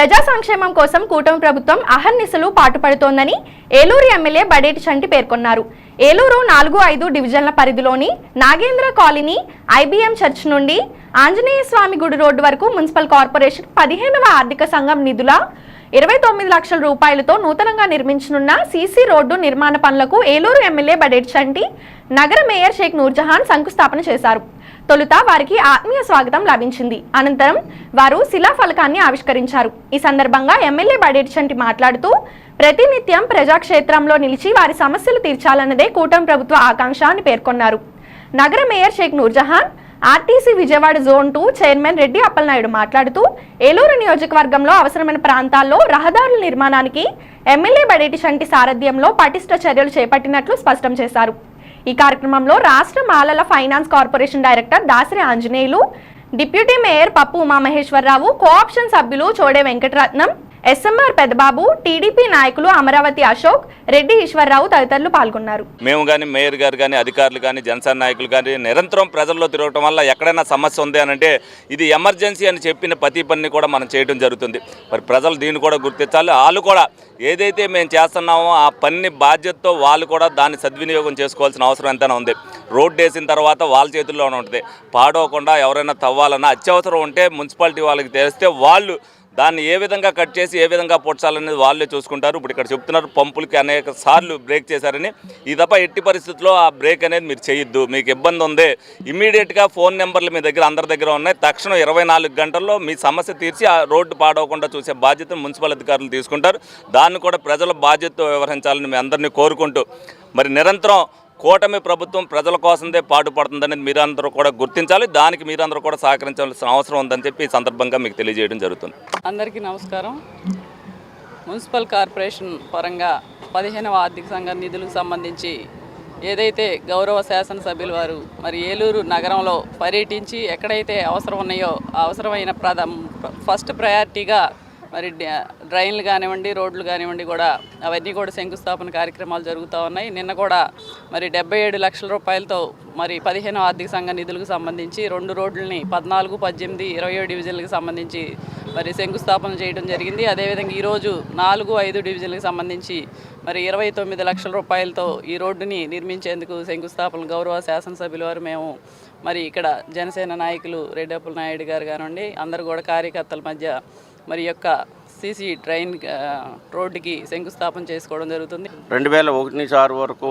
ప్రజా సంక్షేమం కోసం కూటమి ప్రభుత్వం అహర్నిశలు పాటుపడుతోందని ఏలూరు ఎమ్మెల్యే బడేటి చంటి పేర్కొన్నారు. ఏలూరు నాలుగు ఐదు డివిజన్ల పరిధిలోని నాగేంద్ర కాలనీ ఐబీఎం చర్చ్ నుండి ఆంజనేయ స్వామి గుడి రోడ్డు వరకు మున్సిపల్ కార్పొరేషన్ పదిహేనవ ఆర్థిక సంఘం నిధుల ఇరవై తొమ్మిది లక్షల రూపాయలతో నూతనంగా నిర్మించనున్న సీసీ రోడ్డు నిర్మాణ పనులకు ఏలూరు ఎమ్మెల్యే బడేటి చంటి నగర మేయర్ షేక్ నూర్జహాన్ శంకుస్థాపన చేశారు. తొలుత వారికి ఆత్మీయ స్వాగతం లభించింది. అనంతరం వారు శిలా ఫలకాన్ని ఆవిష్కరించారు. ఈ సందర్భంగా ఎమ్మెల్యే బడేటిచంటి మాట్లాడుతూ ప్రతినిత్యం ప్రజాక్షేత్రంలో నిలిచి వారి సమస్యలు తీర్చాలన్నదే కూటమి ప్రభుత్వ ఆకాంక్ష అని పేర్కొన్నారు. నగర mayor Sheikh Noorjahan RTC Vijayawada zone two chairman Reddy Appalanaidu మాట్లాడుతూ ఏలూరు నియోజకవర్గంలో అవసరమైన ప్రాంతాల్లో రహదారుల నిర్మాణానికి ఎమ్మెల్యే బడేటి శంటి సారథ్యంలో పటిష్ట చర్యలు చేపట్టినట్లు స్పష్టం చేశారు. ఈ కార్యక్రమంలో రాష్ట్ర మాలల finance corporation director Dasari Anjaneyulu deputy mayor Pappu Umamaheswararao co-option సభ్యులు చోడే వెంకటరత్నం ఎస్ఎంఆర్ పెద్దబాబు టీడీపీ నాయకులు అమరావతి అశోక్ రెడ్డి ఈశ్వరరావు తదితరులు పాల్గొన్నారు. మేము కానీ మేయర్ గారు కానీ అధికారులు కానీ జనసేన నాయకులు కానీ నిరంతరం ప్రజల్లో తిరగటం వల్ల ఎక్కడైనా సమస్య ఉంది అని అంటే ఇది ఎమర్జెన్సీ అని చెప్పిన ప్రతి పనిని కూడా మనం చేయడం జరుగుతుంది. మరి ప్రజలు దీన్ని కూడా గుర్తించాలి. వాళ్ళు కూడా ఏదైతే మేము చేస్తున్నామో ఆ పని బాధ్యతతో వాళ్ళు కూడా దాన్ని సద్వినియోగం చేసుకోవాల్సిన అవసరం ఎంతైనా ఉంది. రోడ్డు వేసిన తర్వాత వాళ్ళ చేతుల్లోనే ఉంటుంది. పాడవకుండా ఎవరైనా తవ్వాలన్నా అత్యవసరం ఉంటే మున్సిపాలిటీ వాళ్ళకి తెలిస్తే వాళ్ళు దాన్ని ఏ విధంగా కట్ చేసి ఏ విధంగా పొడ్చాలనేది వాళ్ళే చూసుకుంటారు. ఇప్పుడు ఇక్కడ చెప్తున్నారు పంపులకి అనేక సార్లు బ్రేక్ చేశారని. ఈ తప్ప ఎట్టి పరిస్థితుల్లో ఆ బ్రేక్ అనేది మీరు చేయొద్దు. మీకు ఇబ్బంది ఉంది ఇమీడియట్గా ఫోన్ నెంబర్లు మీ దగ్గర అందరి దగ్గర ఉన్నాయి. తక్షణం ఇరవై నాలుగు గంటల్లో మీ సమస్య తీర్చి ఆ రోడ్డు పాడవకుండా చూసే బాధ్యత మున్సిపల్ అధికారులు తీసుకుంటారు. దాన్ని కూడా ప్రజల బాధ్యతతో వ్యవహరించాలని మీ అందరినీ కోరుకుంటూ. మరి నిరంతరం కూటమి ప్రభుత్వం ప్రజల కోసందే పాటుపడుతుందనేది మీరందరూ కూడా గుర్తించాలి. దానికి మీరందరూ కూడా సహకరించాల్సిన అవసరం ఉందని చెప్పి ఈ సందర్భంగా మీకు తెలియజేయడం జరుగుతుంది. అందరికీ నమస్కారం. మున్సిపల్ కార్పొరేషన్ పరంగా పదిహేనవ ఆర్థిక సంఘం నిధులకు సంబంధించి ఏదైతే గౌరవ శాసనసభ్యులు వారు మరి ఏలూరు నగరంలో పర్యటించి ఎక్కడైతే అవసరం ఉన్నాయో అవసరమైన ప్రధ ఫస్ట్ ప్రయారిటీగా మరి డ్రైన్లు కానివ్వండి రోడ్లు కానివ్వండి కూడా అవన్నీ కూడా శంకుస్థాపన కార్యక్రమాలు జరుగుతూ ఉన్నాయి. నిన్న కూడా మరి డెబ్బై ఏడు లక్షల రూపాయలతో మరి పదిహేను ఆర్థిక సంఘ నిధులకు సంబంధించి రెండు రోడ్లని పద్నాలుగు పద్దెనిమిది ఇరవై ఏడు డివిజన్లకు సంబంధించి మరి శంకుస్థాపన చేయడం జరిగింది. అదేవిధంగా ఈరోజు నాలుగు ఐదు డివిజన్లకు సంబంధించి మరి ఇరవై తొమ్మిది లక్షల రూపాయలతో ఈ రోడ్డుని నిర్మించేందుకు శంకుస్థాపన గౌరవ శాసనసభ్యుల వారు మేము మరి ఇక్కడ జనసేన నాయకులు రెడ్డప్పల నాయుడు గారు కానివ్వండి అందరు కూడా కార్యకర్తల మధ్య మరి యొక్క సీసీ ట్రైన్ రోడ్డుకి శంకుస్థాపన చేసుకోవడం జరుగుతుంది. రెండు వేల ఒకటి నుంచి ఆరు వరకు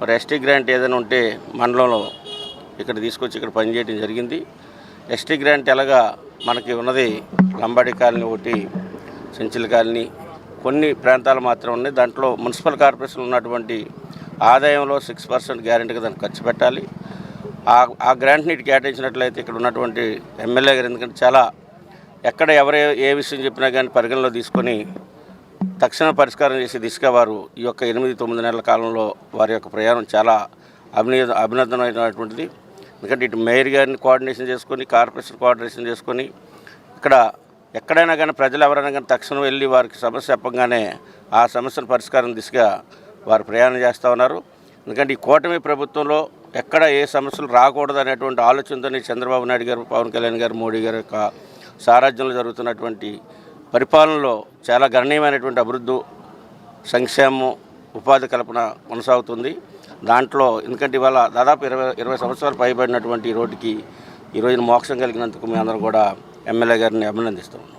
మరి ఎస్టీ గ్రాంట్ ఏదైనా ఉంటే మండలంలో ఇక్కడ తీసుకొచ్చి ఇక్కడ పనిచేయడం జరిగింది. ఎస్టీ గ్రాంట్ ఎలాగా మనకి ఉన్నది లంబాడి కాలనీ ఒకటి చెంచుల కాలనీ కొన్ని ప్రాంతాలు మాత్రం ఉన్నాయి. దాంట్లో మున్సిపల్ కార్పొరేషన్ ఉన్నటువంటి ఆదాయంలో సిక్స్ పర్సెంట్ గ్యారెంటీగా దాన్ని ఖర్చు పెట్టాలి. ఆ ఆ గ్రాంట్ని కేటాయించినట్లయితే ఇక్కడ ఉన్నటువంటి ఎమ్మెల్యే గారు ఎందుకంటే చాలా ఎక్కడ ఎవరు ఏ- విషయం చెప్పినా కానీ పరిగణలో తీసుకొని తక్షణ పరిష్కారం చేసే దిశగా వారు ఈ యొక్క ఎనిమిది తొమ్మిది నెలల కాలంలో వారి యొక్క ప్రయాణం చాలా అభినయ అభినందనమైనటువంటిది. ఎందుకంటే ఇటు మేయర్ గారిని కోఆర్డినేషన్ చేసుకొని కార్పొరేషన్ కోఆర్డినేషన్ చేసుకొని ఇక్కడ ఎక్కడైనా కానీ ప్రజలు ఎవరైనా కానీ తక్షణం వెళ్ళి వారికి సమస్య చెప్పగానే ఆ సమస్యను పరిష్కారం దిశగా వారు ప్రయాణం చేస్తూ ఉన్నారు. ఎందుకంటే ఈ కూటమి ప్రభుత్వంలో ఎక్కడ ఏ సమస్యలు రాకూడదు అనేటువంటి ఆలోచనతోనే చంద్రబాబు నాయుడు గారు పవన్ కళ్యాణ్ గారు మోడీ గారు యొక్క సారాజ్యంలో జరుగుతున్నటువంటి పరిపాలనలో చాలా గణనీయమైనటువంటి అభివృద్ధి సంక్షేమం ఉపాధి కల్పన కొనసాగుతుంది. దాంట్లో ఎందుకంటే ఇవాళ దాదాపు ఇరవై ఇరవై సంవత్సరాలు పైబడినటువంటి ఈ రోడ్డుకి ఈ రోజున మోక్షం కలిగినందుకు మేము అందరం కూడా ఎమ్మెల్యే గారిని అభినందిస్తున్నాం.